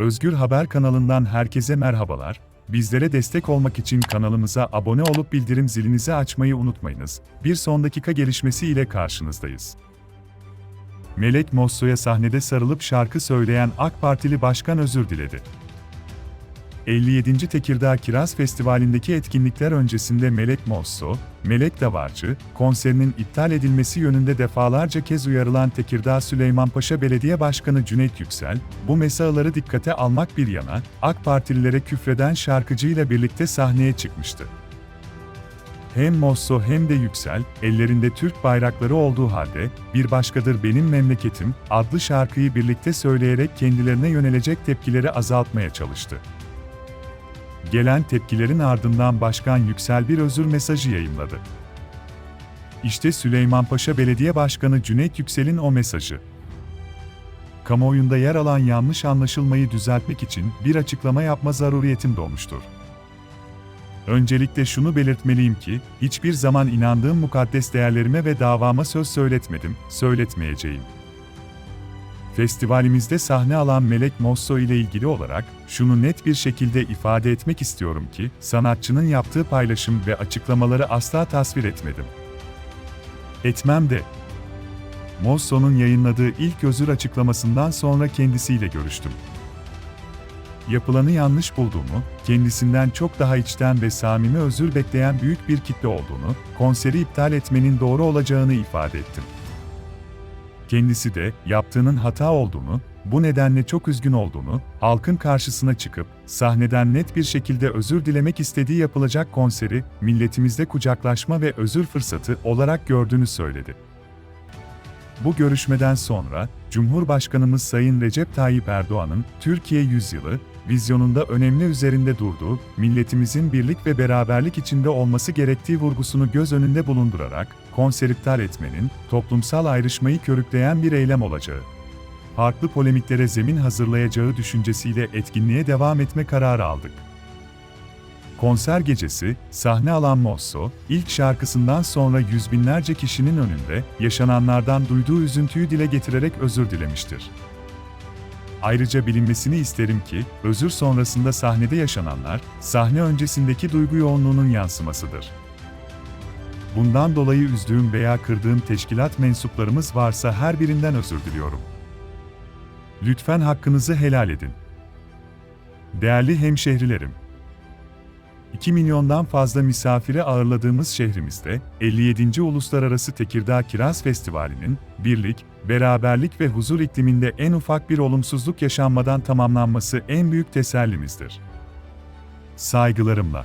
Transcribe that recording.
Özgür Haber kanalından herkese merhabalar. Bizlere destek olmak için kanalımıza abone olup bildirim zilinizi açmayı unutmayınız. Bir son dakika gelişmesi ile karşınızdayız. Melek Mosso'ya sahnede sarılıp şarkı söyleyen AK Partili başkan özür diledi. 57. Tekirdağ Kiraz Festivali'ndeki etkinlikler öncesinde Melek Mosso, Melek Davarcı, konserinin iptal edilmesi yönünde defalarca kez uyarılan Tekirdağ Süleymanpaşa Belediye Başkanı Cüneyt Yüksel, bu meseleleri dikkate almak bir yana, AK Partililere küfreden şarkıcıyla birlikte sahneye çıkmıştı. Hem Mosso hem de Yüksel, ellerinde Türk bayrakları olduğu halde, Bir Başkadır Benim Memleketim adlı şarkıyı birlikte söyleyerek kendilerine yönelecek tepkileri azaltmaya çalıştı. Gelen tepkilerin ardından Başkan Yüksel bir özür mesajı yayımladı. İşte Süleymanpaşa Belediye Başkanı Cüneyt Yüksel'in o mesajı. Kamuoyunda yer alan yanlış anlaşılmayı düzeltmek için bir açıklama yapma zaruriyetim doğmuştur. Öncelikle şunu belirtmeliyim ki, hiçbir zaman inandığım mukaddes değerlerime ve davama söz söyletmedim, söyletmeyeceğim. Festivalimizde sahne alan Melek Mosso ile ilgili olarak, şunu net bir şekilde ifade etmek istiyorum ki, sanatçının yaptığı paylaşım ve açıklamaları asla tasvir etmedim. Etmem de. Mosso'nun yayınladığı ilk özür açıklamasından sonra kendisiyle görüştüm. Yapılanı yanlış bulduğumu, kendisinden çok daha içten ve samimi özür bekleyen büyük bir kitle olduğunu, konseri iptal etmenin doğru olacağını ifade ettim. Kendisi de yaptığının hata olduğunu, bu nedenle çok üzgün olduğunu, halkın karşısına çıkıp sahneden net bir şekilde özür dilemek istediği yapılacak konseri milletimizde kucaklaşma ve özür fırsatı olarak gördüğünü söyledi. Bu görüşmeden sonra Cumhurbaşkanımız Sayın Recep Tayyip Erdoğan'ın Türkiye Yüzyılı vizyonunda önemli üzerinde durduğu, milletimizin birlik ve beraberlik içinde olması gerektiği vurgusunu göz önünde bulundurarak, konser iptal etmenin, toplumsal ayrışmayı körükleyen bir eylem olacağı, farklı polemiklere zemin hazırlayacağı düşüncesiyle etkinliğe devam etme kararı aldık. Konser gecesi, sahne alan Mosso, ilk şarkısından sonra yüz binlerce kişinin önünde, yaşananlardan duyduğu üzüntüyü dile getirerek özür dilemiştir. Ayrıca bilinmesini isterim ki, özür sonrasında sahnede yaşananlar, sahne öncesindeki duygu yoğunluğunun yansımasıdır. Bundan dolayı üzdüğüm veya kırdığım teşkilat mensuplarımız varsa her birinden özür diliyorum. Lütfen hakkınızı helal edin. Değerli hemşehrilerim, 2 milyondan fazla misafiri ağırladığımız şehrimizde, 57. Uluslararası Tekirdağ Kiraz Festivali'nin, birlik, beraberlik ve huzur ikliminde en ufak bir olumsuzluk yaşanmadan tamamlanması en büyük tesellimizdir. Saygılarımla.